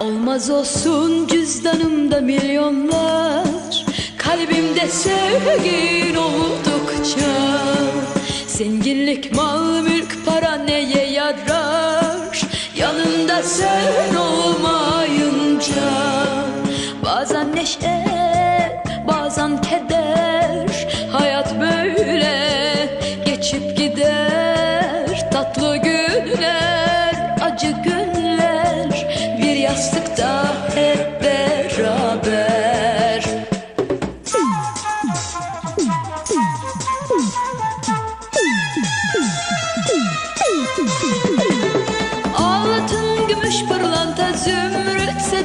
Olmaz olsun cüzdanımda milyonlar sevgin oldukça Zenginlik, mal, mülk, para neye yarar? Yanında sen olmayınca Bazen neşe, bazen keder. Hayat böyle geçip gider. Tatlı günler, acı günler Bir yastıkta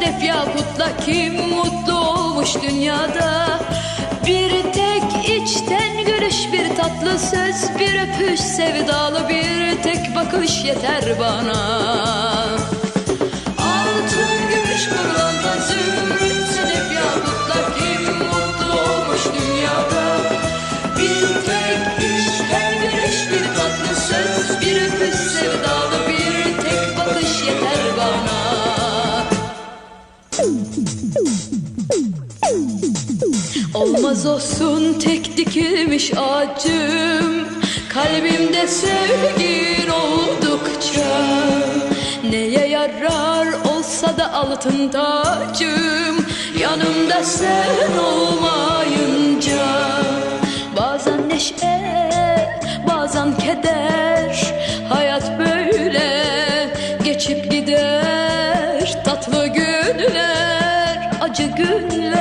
sedef, yakutla kim mutlu olmuş dünyada? Bir tek içten gülüş, bir tatlı söz, bir öpüş, sevdalı bir tek bakış yeter bana. Olmaz olsun tek dikilmiş ağacım Kalbimde sevgin oldukça. Neye yarar olsa da altın tacım Yanımda sen olmayınca. Bazen neşe, bazen keder. Hayat böyle geçip gider. Tatlı günler, acı günler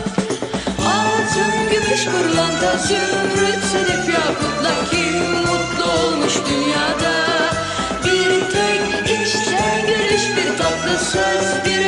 Gümüş, pırlanta, zümrüt, sedef, yakutla kim mutlu olmuş dünyada? Bir tek içten gülüş, bir tatlı söz, bir